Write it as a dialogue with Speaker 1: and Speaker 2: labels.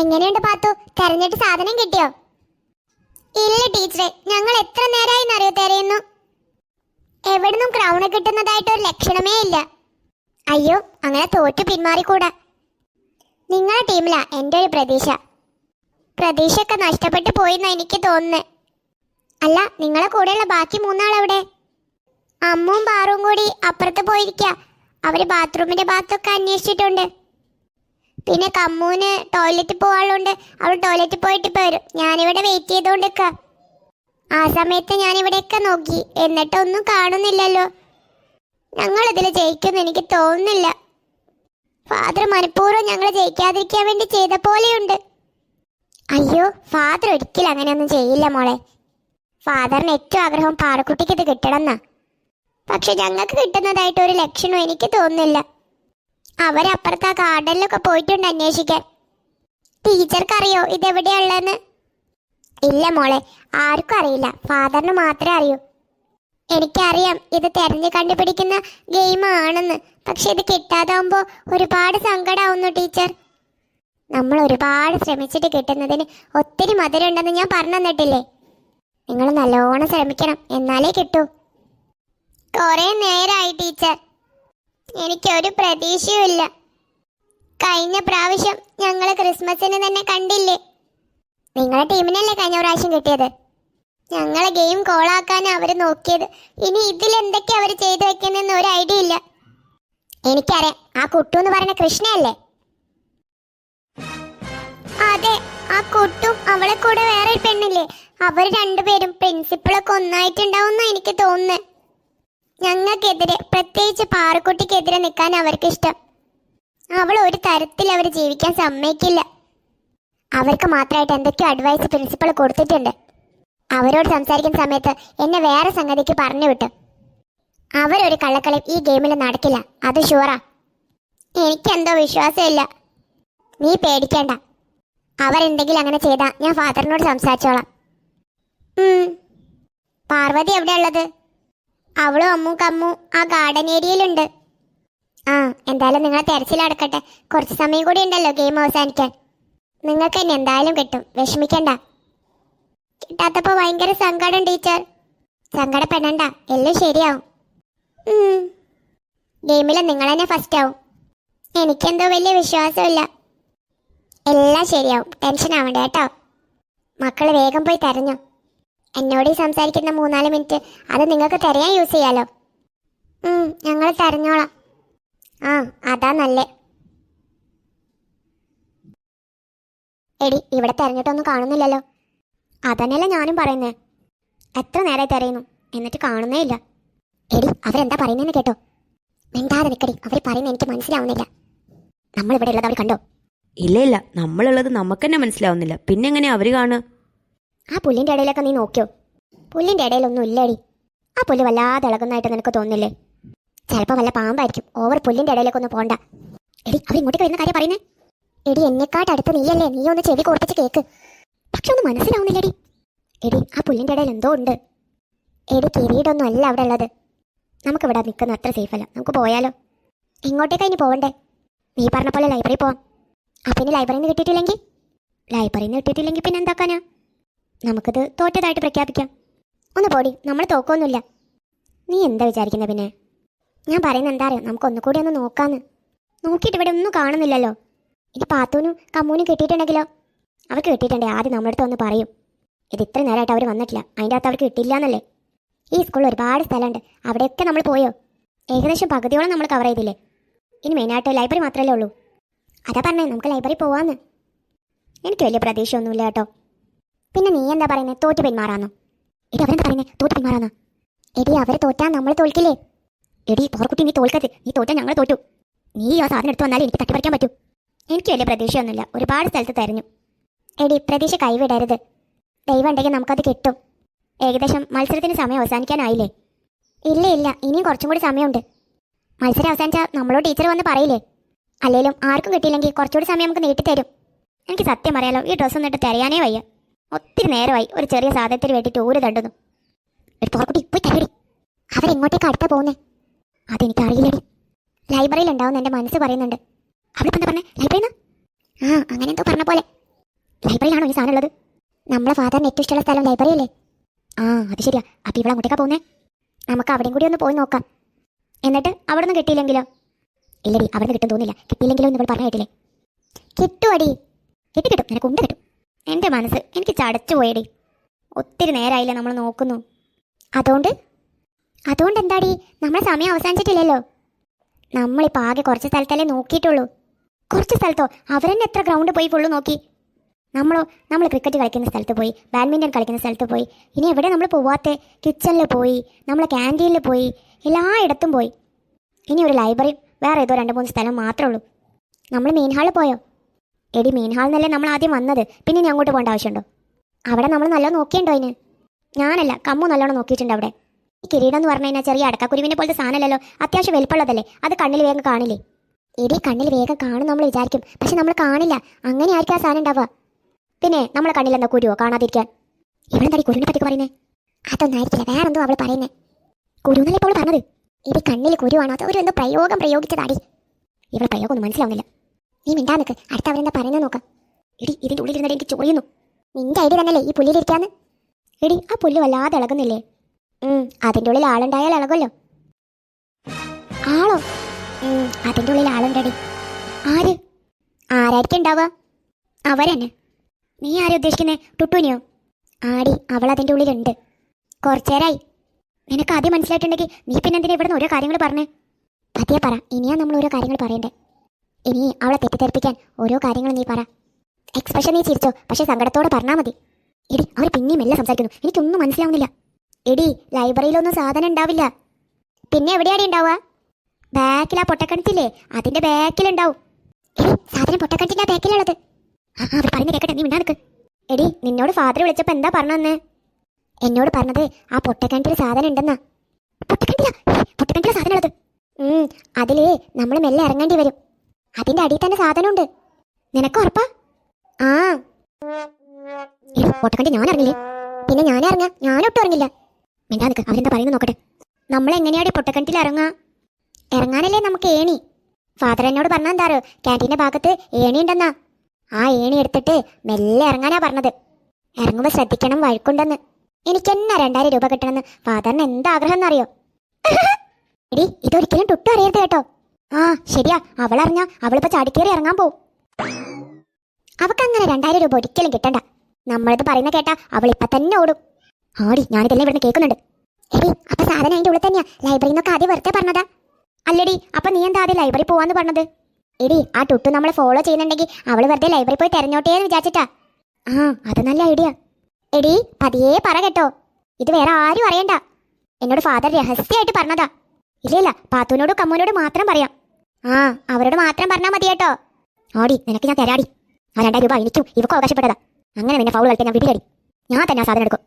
Speaker 1: എങ്ങനെയുണ്ട് പാത്തു? തെരഞ്ഞിട്ട് സാധനം കിട്ടിയോ? ഇല്ല ടീച്ചറെ. ഞങ്ങൾ എത്ര നേരമായി അറിയോ തെരയുന്നു? എവിടുന്നും ക്രൗണ് കിട്ടുന്നതായിട്ട് ഒരു ലക്ഷണമേ ഇല്ല. അയ്യോ അങ്ങനെ തോറ്റു പിന്മാറിക്കൂടാ. നിങ്ങളുടെ ടീമിലാ എന്റെ ഒരു പ്രതീക്ഷ. പ്രതീക്ഷയൊക്കെ നഷ്ടപ്പെട്ടു പോയിന്നാ എനിക്ക് തോന്നുന്നത് അല്ല നിങ്ങളെ കൂടെയുള്ള ബാക്കി മൂന്നാളെവിടെ? അമ്മും പാറും കൂടി അപ്പുറത്ത് പോയിരിക്കുക അവർ ബാത്റൂമിന്റെ ഭാഗത്തൊക്കെ അന്വേഷിച്ചിട്ടുണ്ട്. പിന്നെ കമ്മൂന് ടോയ്ലറ്റിൽ പോകാനുണ്ട് അവൾ ടോയ്ലറ്റിൽ പോയിട്ട് ഇപ്പൊ വരും. ഞാനിവിടെ വെയിറ്റ് ചെയ്തോണ്ടിരിക്ക ആ സമയത്ത് ഞാൻ ഇവിടെയൊക്കെ നോക്കി. എന്നിട്ടൊന്നും കാണുന്നില്ലല്ലോ. ഞങ്ങൾ ഇതിൽ ജയിക്കുമെന്ന് എനിക്ക് തോന്നുന്നില്ല. ഫാദർ മനഃപൂർവം ഞങ്ങൾ ജയിക്കാതിരിക്കാൻ വേണ്ടി ചെയ്ത പോലെയുണ്ട്. അയ്യോ ഫാദർ ഒരിക്കലും അങ്ങനെയൊന്നും ചെയ്യില്ല മോളെ. ഫാദറിന് ഏറ്റവും ആഗ്രഹം പാറക്കുട്ടിക്ക് ഇത് കിട്ടണം എന്നാ പക്ഷെ ഞങ്ങൾക്ക് കിട്ടുന്നതായിട്ട് ഒരു ലക്ഷണവും എനിക്ക് തോന്നുന്നില്ല. അവരപ്പുറത്ത് ആ ഗാർഡനിലൊക്കെ പോയിട്ടുണ്ട് അന്വേഷിക്കാൻ. ടീച്ചർക്കറിയോ ഇതെവിടെയുള്ളതെന്ന് ഇല്ല മോളെ ആർക്കും അറിയില്ല. ഫാദറിന് മാത്രമേ അറിയൂ. എനിക്കറിയാം ഇത് തെരഞ്ഞു കണ്ടുപിടിക്കുന്ന ഗെയിം ആണെന്ന് പക്ഷെ ഇത് കിട്ടാതാവുമ്പോൾ ഒരുപാട് സങ്കടമാവുന്നു ടീച്ചർ. നമ്മൾ ഒരുപാട് ശ്രമിച്ചിട്ട് കിട്ടുന്നതിന് ഒത്തിരി മധുരമുണ്ടെന്ന് ഞാൻ പറഞ്ഞു തന്നിട്ടില്ലേ? നിങ്ങൾ നല്ലോണം ശ്രമിക്കണം എന്നാലേ കിട്ടൂ. കുറെ നേരമായി ടീച്ചർ. എനിക്കൊരു പ്രതീക്ഷയുമില്ല. കഴിഞ്ഞ പ്രാവശ്യം ഞങ്ങൾ ക്രിസ്മസിന് തന്നെ കണ്ടില്ലേ? നിങ്ങളെ ടീമിനല്ലേ കഴിഞ്ഞ പ്രാവശ്യം കിട്ടിയത്? ഞങ്ങളെ ഗെയിം കോളാക്കാൻ അവർ നോക്കിയത്. ഇനി ഇതിൽ എന്തൊക്കെയാ അവർ ചെയ്തു വെക്കുന്നെന്ന് ഒരു ഐഡിയ ഇല്ല. എനിക്കറിയാം ആ കുട്ടു എന്ന് പറയുന്ന കൃഷ്ണയല്ലേ? അതെ ആ കുട്ടും അവളെ കൂടെ വേറെ പെണ്ണില്ലേ? അവർ രണ്ടുപേരും പ്രിൻസിപ്പിളൊക്കെ ഒന്നായിട്ടുണ്ടാവും എനിക്ക് തോന്നുന്നത് ഞങ്ങൾക്കെതിരെ പ്രത്യേകിച്ച് പാറക്കുട്ടിക്കെതിരെ നിൽക്കാൻ അവർക്ക് ഇഷ്ടം അവൾ ഒരു തരത്തിൽ അവർ ജീവിക്കാൻ സമ്മതിക്കില്ല. അവർക്ക് മാത്രമായിട്ട് എന്തൊക്കെയോ അഡ്വൈസ് പ്രിൻസിപ്പൾ കൊടുത്തിട്ടുണ്ട്. അവരോട് സംസാരിക്കുന്ന സമയത്ത് എന്നെ വേറെ സംഗതിക്ക് പറഞ്ഞു വിട്ടു. അവരൊരു കള്ളക്കളി ഈ ഗെയിമിൽ നടക്കില്ല. അത് ഷുവറാ എനിക്കെന്തോ വിശ്വാസമില്ല. നീ പേടിക്കേണ്ട. അവരെന്തെങ്കിലും അങ്ങനെ ചെയ്താൽ ഞാൻ ഫാദറിനോട് സംസാരിച്ചോളാം. പാർവതി എവിടെയുള്ളത് അവളും അമ്മു കമ്മു ആ ഗാർഡൻ ഏരിയയിലുണ്ട് ആ എന്തായാലും നിങ്ങളെ തെരച്ചിൽ അടക്കട്ടെ കുറച്ച് സമയം കൂടി ഉണ്ടല്ലോ ഗെയിം അവസാനിക്കാൻ. നിങ്ങൾക്ക് തന്നെ എന്തായാലും കിട്ടും. വിഷമിക്കണ്ട. കിട്ടാത്തപ്പോ ഭയങ്കര സങ്കടം ടീച്ചർ. സങ്കടപ്പെടണ്ട. എല്ലാം ശരിയാവും. ഗെയിമിൽ നിങ്ങൾ തന്നെ ഫസ്റ്റ് ആവും. എനിക്കെന്തോ വലിയ വിശ്വാസമില്ല. എല്ലാം ശരിയാവും. ടെൻഷൻ ആവണ്ട കേട്ടോ. മക്കൾ വേഗം പോയി തെരഞ്ഞു. എന്നോട് ഈ സംസാരിക്കുന്ന മൂന്നാൽ മിനിറ്റ് അത് നിങ്ങൾക്ക് തിരയാൻ യൂസ് ചെയ്യാലോ. ഞങ്ങൾ തിരഞ്ഞോളാം. ആ അതാ നല്ല. എടി ഇവിടെ തിരഞ്ഞിട്ടൊന്നും കാണുന്നില്ലല്ലോ. അതന്നെയല്ല ഞാനും പറയുന്നേ. എത്ര നേരമായി തിരയുന്നു. എന്നിട്ട് കാണുന്നേ ഇല്ല. എടി അവരെന്താ പറയുന്നതെന്ന് കേട്ടോ. മിണ്ടാതെ നിൽക്കടി അവർ പറയുന്നത് എനിക്ക് മനസ്സിലാവുന്നില്ല. നമ്മൾ ഇവിടെ ഉള്ളത് അവർ കണ്ടോ?
Speaker 2: ഇല്ല ഇല്ല. നമ്മളുള്ളത് നമുക്ക് തന്നെ മനസ്സിലാവുന്നില്ല. പിന്നെ എങ്ങനെയാ അവർ കാണുക?
Speaker 1: ആ പുല്ലിന്റെ ഇടയിലൊക്കെ നീ നോക്കിയോ? പുല്ലിന്റെ ഇടയിലൊന്നും ഇല്ലടി. ആ പുല്ല് വല്ലാതെ ഇളകുന്നതായിട്ട് നിനക്ക് തോന്നില്ലേ ചിലപ്പോൾ വല്ല പാമ്പായിരിക്കും. ഓവർ പുല്ലിന്റെ ഇടയിലൊക്കെ ഒന്ന് പോണ്ട. എടി അവർ ഇങ്ങോട്ടേക്ക് വരുന്ന കാര്യം പറയുന്നേ. എടി എന്നെക്കാട്ട് അടുത്ത് നീയല്ലേ? നീ ഒന്ന് ചെവി കോർപ്പിച്ച് കേക്ക്. പക്ഷെ ഒന്ന് മനസ്സിലാവുന്നില്ലടി. എടി ആ പുല്ലിന്റെ ഇടയിൽ എന്തോ ഉണ്ട്. എടി കിരീടൊന്നും അല്ല അവിടെ ഉള്ളത്. നമുക്കിവിടെ നിൽക്കുന്ന അത്ര സേഫ് അല്ല. നമുക്ക് പോയാലോ? എങ്ങോട്ടേക്കാ ഇനി പോവണ്ടേ? നീ പറഞ്ഞ പോലെ ലൈബ്രറി പോവാം. ആ ഇനി ലൈബ്രറിയിൽ നിന്ന് കിട്ടിയിട്ടില്ലെങ്കിൽ? ലൈബ്രറിയിൽ നിന്ന് കിട്ടിയിട്ടില്ലെങ്കിൽ പിന്നെ എന്താക്കാനാ? നമുക്കിത് തോറ്റതായിട്ട് പ്രഖ്യാപിക്കാം. ഒന്ന് പോടി നമ്മൾ തോക്കൊന്നുമില്ല. നീ എന്താ വിചാരിക്കുന്നത് പിന്നെ? ഞാൻ പറയുന്ന എന്താ അറിയാം? നമുക്ക് ഒന്നുകൂടി ഒന്ന് നോക്കാന്ന്. നോക്കിയിട്ട് ഇവിടെ ഒന്നും കാണുന്നില്ലല്ലോ. ഇനി പാത്തൂനും കമ്മൂനും കിട്ടിയിട്ടുണ്ടെങ്കിലോ? അവർക്ക് കിട്ടിയിട്ടുണ്ടേ ആദ്യം നമ്മുടെ അടുത്ത് ഒന്ന് പറയും. ഇത് ഇത്ര നേരമായിട്ട് അവർ വന്നിട്ടില്ല. അതിന്റെ അകത്ത് അവർക്ക് കിട്ടില്ല എന്നല്ലേ ഈ സ്കൂളിൽ ഒരുപാട് സ്ഥലമുണ്ട്. അവിടെയൊക്കെ നമ്മൾ പോയോ? ഏകദേശം പകുതിയോളം നമ്മൾ കവർ ചെയ്തില്ലേ? ഇനി മെയിനായിട്ട് ലൈബ്രറി മാത്രമല്ലേ ഉള്ളൂ. അതാ പറഞ്ഞേ നമുക്ക് ലൈബ്രറി പോവാന്ന്. എനിക്ക് വലിയ പ്രതീക്ഷയൊന്നുമില്ല കേട്ടോ. പിന്നെ നീ എന്താ പറയുന്നത് തോറ്റ് പിന്മാറാന്നു എടി അവരെന്താ പറയുന്നത് തോറ്റ് പിന്മാറാന്ന് എടി അവരെ തോറ്റാ നമ്മൾ തോൽക്കില്ലേ? എടി പോർക്കുട്ടി നീ തോൽക്കരുത്. നീ തോറ്റാ ഞങ്ങൾ തോറ്റു. നീ ആ സാധനം എടുത്തു വന്നാലേ എനിക്ക് തട്ടിപ്പറിക്കാൻ പറ്റൂ. എനിക്ക് വലിയ പ്രതീക്ഷയൊന്നുമില്ല. ഒരുപാട് സ്ഥലത്ത് തരഞ്ഞു. എടി പ്രതീക്ഷ കൈവിടരുത്. ദൈവം ഉണ്ടെങ്കിൽ നമുക്കത് കിട്ടും. ഏകദേശം മത്സരത്തിന് സമയം അവസാനിക്കാനായില്ലേ? ഇല്ല ഇല്ല. ഇനിയും കുറച്ചും കൂടി സമയമുണ്ട്. മത്സരം അവസാനിച്ചാൽ നമ്മളോട് ടീച്ചർ വന്ന് പറയില്ലേ? അല്ലെങ്കിലും ആർക്കും കിട്ടിയില്ലെങ്കിൽ കുറച്ചുകൂടി സമയം നമുക്ക് നീട്ടിത്തരും. എനിക്ക് സത്യം അറിയാലോ ഈ ഡ്രസ്സ് ഒന്നിട്ട് തിരയാനേ വയ്യ. ഒത്തിരി നേരമായി ഒരു ചെറിയ സാധനത്തിന് വേണ്ടിയിട്ട് ഊര് തണ്ടുന്നു. ഒരു പോർക്കുട്ടി പോയി തരടി അവരെങ്ങോട്ടേക്ക് അടുത്ത പോകുന്നേ? അതെനിക്കറിയില്ലടി. ലൈബ്രറിയിൽ ഉണ്ടാവും എന്റെ മനസ്സ് പറയുന്നുണ്ട്. അവിടെ എന്താ പറഞ്ഞേ? ലൈബ്രറിന്ന് ആ അങ്ങനെ എന്തോ പറഞ്ഞ പോലെ. ലൈബ്രറിയിലാണോ ഈ സാധനം ഉള്ളത്? നമ്മളെ ഫാദറിന് ഏറ്റവും ഇഷ്ടമുള്ള സ്ഥലം ലൈബ്രറി അല്ലേ ആ അത് ശരിയാ. അപ്പം ഇവിടെ അങ്ങോട്ടേക്കാ പോകുന്നേ? നമുക്ക് അവിടെയും കൂടി ഒന്ന് പോയി നോക്കാം. എന്നിട്ട് അവിടെ നിന്ന് കിട്ടിയില്ലെങ്കിലോ? ഇല്ലടി അവിടെ നിന്ന് കിട്ടും തോന്നില്ല കിട്ടിയില്ലെങ്കിലോ എന്ന് പറഞ്ഞ കേട്ടില്ലേ? കിട്ടുമടി കിട്ടി കിട്ടും നിനക്ക് ഉണ്ട് കിട്ടും. എന്റെ മനസ്സ് എനിക്ക് ചടച്ചു പോയടി. ഒത്തിരി നേരമായില്ല നമ്മൾ നോക്കുന്നു. അതുകൊണ്ട് അതുകൊണ്ട് എന്താടി? നമ്മളെ സമയം അവസാനിച്ചിട്ടില്ലല്ലോ. നമ്മളിപ്പോൾ ആകെ കുറച്ച് സ്ഥലത്തല്ലേ നോക്കിയിട്ടുള്ളൂ. കുറച്ച് സ്ഥലത്തോ? അവരെന്നെ എത്ര ഗ്രൗണ്ട് പോയി ഫുള്ള് നോക്കി. നമ്മളോ നമ്മൾ ക്രിക്കറ്റ് കളിക്കുന്ന സ്ഥലത്ത് പോയി ബാഡ്മിന്റൺ കളിക്കുന്ന സ്ഥലത്ത് പോയി. ഇനി എവിടെ നമ്മൾ പോവാത്ത? കിച്ചണിൽ പോയി നമ്മളെ ക്യാന്റീനിൽ പോയി എല്ലായിടത്തും പോയി. ഇനി ഒരു ലൈബ്രറി വേറെ ഏതോ രണ്ട് മൂന്ന് സ്ഥലം മാത്രമേ ഉള്ളൂ. നമ്മൾ മെയിൻ ഹാളിൽ പോയോ? എടി മീൻ ഹാളിൽ നിന്നല്ലേ നമ്മൾ ആദ്യം വന്നത്? പിന്നെ ഇനി അങ്ങോട്ട് പോകേണ്ട ആവശ്യമുണ്ടോ? അവിടെ നമ്മൾ നല്ലോണം നോക്കിയുണ്ടോ അതിന് ഞാനല്ല കമ്മു നല്ലോണം നോക്കിയിട്ടുണ്ട് അവിടെ. ഈ കിരീടം എന്ന് പറഞ്ഞു കഴിഞ്ഞാൽ ചെറിയ അടക്കക്കുരുവിനെ പോലത്തെ സാധനമല്ലല്ലോ? അത്യാവശ്യം വലിപ്പമുള്ളതല്ലേ? അത് കണ്ണിൽ വേഗം കാണില്ലേ? എടി കണ്ണിൽ വേഗം കാണും നമ്മൾ വിചാരിക്കും. പക്ഷെ നമ്മൾ കാണില്ല. അങ്ങനെ ആയിരിക്കും ആ സാധനം ഉണ്ടാവുക. പിന്നെ നമ്മളെ കണ്ണിൽ എന്താ കുരുവോ കാണാതിരിക്കാൻ? ഇവിടെ ഇവളെന്താടി കുരുവിനെ പറ്റി പറയുന്നേ? അതൊന്നും ആയിരിക്കില്ല വേറെ എന്തോ അവൾ പറയുന്നേ. കുരു എന്നല്ലേ ഇപ്പോൾ പറഞ്ഞത്? എടി കണ്ണിൽ കുരുവാണോ. അത് ഒരു എന്തോ പ്രയോഗം പ്രയോഗിച്ചതാടി. ഇവിടെ പ്രയോഗം ഒന്നും മനസ്സിലാവുന്നില്ല. നീ മിണ്ടാ നിൽക്ക് അടുത്ത അവരെന്താ പറയുന്നത് നോക്കാം. എടി ഇതിന്റെ ഉള്ളിൽ ഇരുന്നിട്ട് എനിക്ക് ചൊറിയുന്നു. നിന്റെ ഐഡിയ തന്നെയല്ലേ ഈ പുല്ലിലിരിക്കാന്ന് എടി ആ പുല്ല് വല്ലാതെ ഇളകുന്നില്ലേ? അതിന്റെ ഉള്ളിൽ ആളുണ്ടായാൽ ഇളകുമല്ലോ. ആളോ? അതിന്റെ ഉള്ളിൽ ആളുണ്ടടി. ആര്? ആരായിരിക്കും ഉണ്ടാവുക? അവരെന്നെ. നീ ആരെ ഉദ്ദേശിക്കുന്നേ? ടുട്ടുവിനെയോ? ആടി അവൾ അതിന്റെ ഉള്ളിലുണ്ട്. കുറച്ചേരായി. നിനക്ക് ആദ്യം മനസ്സിലായിട്ടുണ്ടെങ്കിൽ നീ പിന്നെന്തിനാ ഇവിടുന്ന് ഓരോ കാര്യങ്ങൾ പറഞ്ഞേ? പതിയെ പറ. ഇനിയാ നമ്മൾ ഓരോ കാര്യങ്ങൾ പറയണ്ടേ. ഇനി അവളെ തെറ്റിദ്ധരിപ്പിക്കാൻ ഓരോ കാര്യങ്ങളും നീ പറ. എക്സ്പ്രഷൻ നീ ചിരിച്ചോ പക്ഷെ സങ്കടത്തോടെ പറഞ്ഞാൽ മതി. എടി അവർ പിന്നെയും എല്ലാം സംസാരിക്കുന്നു. എനിക്കൊന്നും മനസ്സിലാവുന്നില്ല. എടി ലൈബ്രറിയിലൊന്നും സാധനം ഉണ്ടാവില്ല. പിന്നെ എവിടെയാടി ഉണ്ടാവുക? ബാക്കിൽ ആ പൊട്ടക്കണത്തില്ലേ അതിന്റെ ബാക്കിലുണ്ടാവും. എടി സാധനം പൊട്ടക്കണത്തിന്റെ ബാക്കിലുള്ളത്. ആ അവർ പറയുന്നത് കേക്കട്ടെ നീ മിണ്ടാ നിൽക്ക് എടി നിന്നോട് ഫാദർ വിളിച്ചപ്പോൾ എന്താ പറഞ്ഞെന്ന്? എന്നോട് പറഞ്ഞത് ആ പൊട്ടക്കണത്തിൽ സാധനം ഉണ്ടെന്നാ. പൊട്ടക്കണത്തില പൊട്ടക്കണത്തിലെ സാധനം ഉള്ളത്. അതിലേ നമ്മൾ മെല്ലെ ഇറങ്ങേണ്ടി വരും. അതിന്റെ അടിയിൽ തന്നെ സാധനമുണ്ട്. നിനക്ക് ഉറപ്പാ? ആ. ഓട്ടക്കണ്ടി ഞാൻ ഇറങ്ങില്ലേ? പിന്നെ ഞാൻ ഇറങ്ങാ. ഞാനൊട്ടും ഇറങ്ങില്ല. മിണ്ടാ നിൽക്ക് അവരെന്താ പറയുന്നത് നോക്കട്ടെ. നമ്മൾ എങ്ങനെയാടി പൊട്ടക്കണ്ടിൽ ഇറങ്ങാ? ഇറങ്ങാനല്ലേ നമുക്ക് ഏണി. ഫാദർ എന്നോട് പറഞ്ഞാൽ എന്താറോ ക്യാന്റീന്റെ ഭാഗത്ത് ഏണി ഉണ്ടെന്നാ. ആ ഏണി എടുത്തിട്ട് മെല്ലെ ഇറങ്ങാനാ പറഞ്ഞത്. ഇറങ്ങുമ്പോൾ ശ്രദ്ധിക്കണം വഴക്കുണ്ടെന്ന്. എനിക്ക് എന്നാ രണ്ടായിരം രൂപ കിട്ടണമെന്ന്? ഫാദറിന് എന്താഗ്രഹം എന്നറിയോ? എടി ഇതൊരിക്കലും ടുട്ടും അറിയരുത് കേട്ടോ. ആ ശരിയാ. അവളറിഞ്ഞ അവളിപ്പോ ചാടിക്കേറി ഇറങ്ങാൻ പോവും. അവക്കങ്ങനെ രണ്ടായിരം രൂപ ഒരിക്കലും കിട്ടണ്ട. നമ്മളിത് പറയുന്ന കേട്ടാ അവൾ ഇപ്പൊ തന്നെ ഓടും. ആടി ഞാനിതെല്ലാം ഇവിടുന്ന് കേൾക്കുന്നുണ്ട്. എടി അപ്പൊ സാധനം അതിന്റെ ഉള്ളിൽ തന്നെയാ. ലൈബ്രറിയിൽ നിന്നൊക്കെ ആദ്യം വെറുതെ പറഞ്ഞതാ. അല്ലടി അപ്പൊ നീ എന്താ ആദ്യം ലൈബ്രറി പോവാന്ന് പറഞ്ഞത്? എടി ആ ടുട്ടു നമ്മളെ ഫോളോ ചെയ്യുന്നുണ്ടെങ്കിൽ അവൾ വെറുതെ ലൈബ്രറി പോയി തെരഞ്ഞോട്ടേ എന്ന് വിചാരിച്ചിട്ടാ. ആ അത് നല്ല ഐഡിയ എടി പതിയെ പറ കേട്ടോ. ഇത് വേറെ ആരും അറിയണ്ട. എന്നോട് ഫാദർ രഹസ്യമായിട്ട് പറഞ്ഞതാ. ഇല്ല ഇല്ല പാത്തുവിനോടും മാത്രം പറയാം. ആ അവരോട് മാത്രം പറഞ്ഞാൽ മതി കേട്ടോ. ഓടി നിനക്ക് ഞാൻ തരാടി. ആ രണ്ടായിരം രൂപ എനിക്കും ഇവക്കും അവകാശപ്പെട്ടതാ. അങ്ങനെ നിന്നെ ഫൗൾ കളിക്കാൻ ഞാൻ വിടിയടി ഞാൻ തന്നെ ആ സാധനം എടുക്കും.